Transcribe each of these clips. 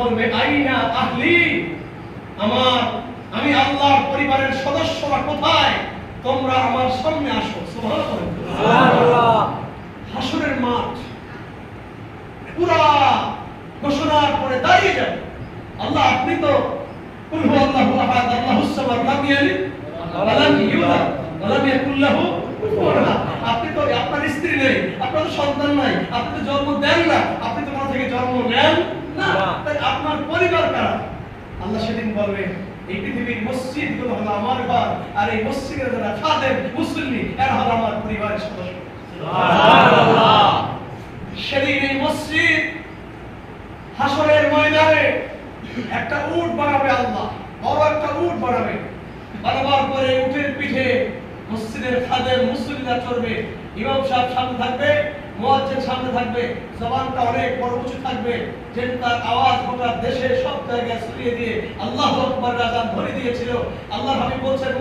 বলবে আইনা আহলি আমার আমি আল্লাহর পরিবারের সদস্যরা কোথায়? তোমরা আমার সামনে আসো। হাসরের মাঠ পুরা ঘোষণার পরে দাঁড়িয়ে যাবে। আল্লাহ আপনি তো কুল আল্লাহু আহাদ আল্লাহুস সামাদ লাম ইয়ালিদ ওয়া ইউলাদ ওয়া ইয়াকুল লাহু আপনি তো আপনার স্ত্রী নেই আপনার তো সন্তান নাই আপনি তো জন্ম দেন না আপনি তো কোথা থেকে জন্ম নেন? না তাই আপনার পরিবার কারা? আল্লাহ সেদিন বলবে এই পৃথিবীর মসজিদগুলো হলো আমার ঘর আর এই মসজিদের যারা খাদেম মুসল্লি এরা হলো আমার পরিবারের সদস্য। সেদিন এই মসজিদ হাসরের ময়দানে একটা উট বানাবে আল্লাহ বড় একটা উট বানাবে। বানাবার পরে উটের পিঠে মসজিদের খাদের মুসলিমরা চড়বে। ইমাম সাহেব সামনে থাকবে সামনে থাকবে জবানটা অনেক বড় উঁচু থাকবে যেন তার আওয়াজ গোটা দেশে সব জায়গায় ছড়িয়ে দিয়ে আল্লাহু আকবার আজান ধরে দিয়েছিল। আল্লাহ বলছেন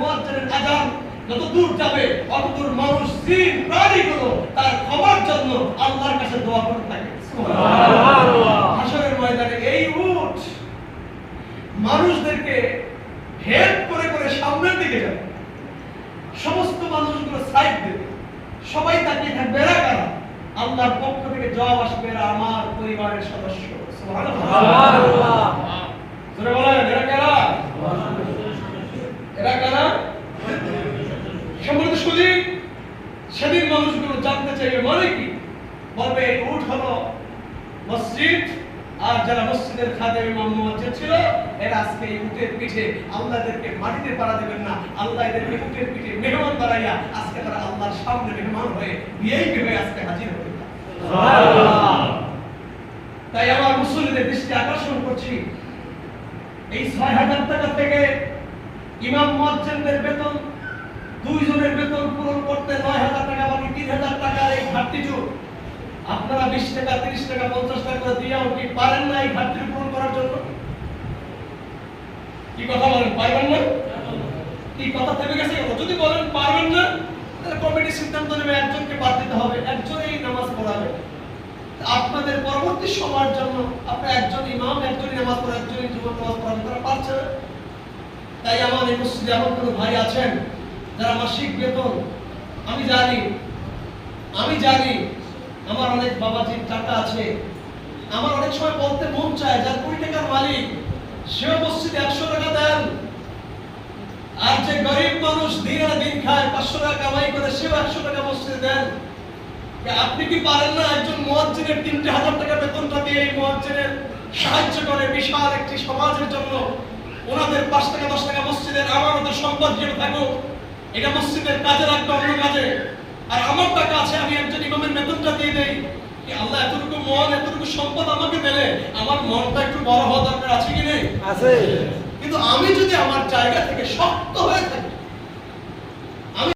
আজান যত দূর যাবে অত দূর মানুষ জিন প্রাণীগুলো তার ক্ষমার জন্য আল্লাহর কাছে দোয়া করতে থাকে। হাসরের ময়দানে এই উট মানুষদেরকে হেল্প করে করে সামনের দিকে যাবে। সমস্ত মানুষগুলো সাইড দেবে। সবাই তাকিয়ে থাকবে এরা কারা? আল্লাহর পক্ষ থেকে জবাব আসবে এরা আমার পরিবারের সদস্য। সুবহানাল্লাহ। বলেন এরা কারা? এরা কারা? সম্মানিত সুদী সেদিন মানুষগুলো জানতে চাইবে মানে কি? বলবে এই উট হলো মসজিদ আর যারা মসজিদের খাদে ইমাম মুয়াজ্জিন ছিল এরা আজকে এই উটের পিঠে আল্লাহদেরকে মাটিতে পাড়া দেবেন না। আল্লাহ এদেরকে উটের পিঠে মেহমান বানাইয়া আজকে তারা আল্লাহর সামনে মেহমান হয়ে হয়ে আজকে হাজির হবে তাই আমার মুসল্লিদের দৃষ্টি আকর্ষণ করছি। এই ছয় হাজার টাকা থেকে ইমাম মুয়াজ্জিনদের বেতন, দুইজনের বেতন পূরণ করতে নয় হাজার টাকা, বাকি তিন হাজার টাকার এই ঘাটতিটুকু আপনারা বিশ টাকা, তিরিশ টাকা, পঞ্চাশ টাকা করে দিয়েও কি পারেন না এই ঘাটতি পূরণ করার জন্য? কি কথা বলেন পারবেন না? কি কথা থেমে গেছে? যদি বলেন পারবেন না, তাহলে কমিটি সিদ্ধান্ত নেবে, একজনকে বাদ দিতে হবে। পড়াবে আপনাদের পরবর্তী সময়ের জন্য আপনার একজন ইমাম, একজনই নামাজ পড়া, একজনই যুবক নামাজ পড়াবেন তারা পারছে তাই আমার এই মসজিদে এমন কোনো ভাই আছেন যারা মাসিক বেতন? আমি জানি আমি জানি আমার অনেক বাবাজির টাকা আছে। আমার অনেক সময় বলতে মন চায়, যার কুড়ি টাকার মালিক, সেও মসজিদে একশো টাকা দেন। আর যে গরিব মানুষ দিন আর দিন খায়, পাঁচশো টাকা কামাই করে, সেও একশো টাকা মসজিদে দেন। আপনি কি পারেন না একজন মুয়াজ্জিনের তিনটে হাজার টাকা বেতনটা দিয়ে এই মুয়াজ্জিনের সাহায্য করে বিশাল একটি সমাজের জন্য। ওনাদের পাঁচ টাকা দশ টাকা মসজিদের আমানতের সম্পদ হিসেবে থাকুক এটা মসজিদের কাজে রাখবে অন্য কাজে। আর আমার টাকা আছে আমি একজন ইমামের বেতনটা দিয়ে দেই। কি আল্লাহ এতটুকু মন এতটুকু সম্পদ আমাকে দিলে আমার মনটা একটু বড় হওয়া দরকার আছে কি নেই? আছে। কিন্তু আমি যদি আমার জায়গা থেকে শক্ত হয়ে থাকি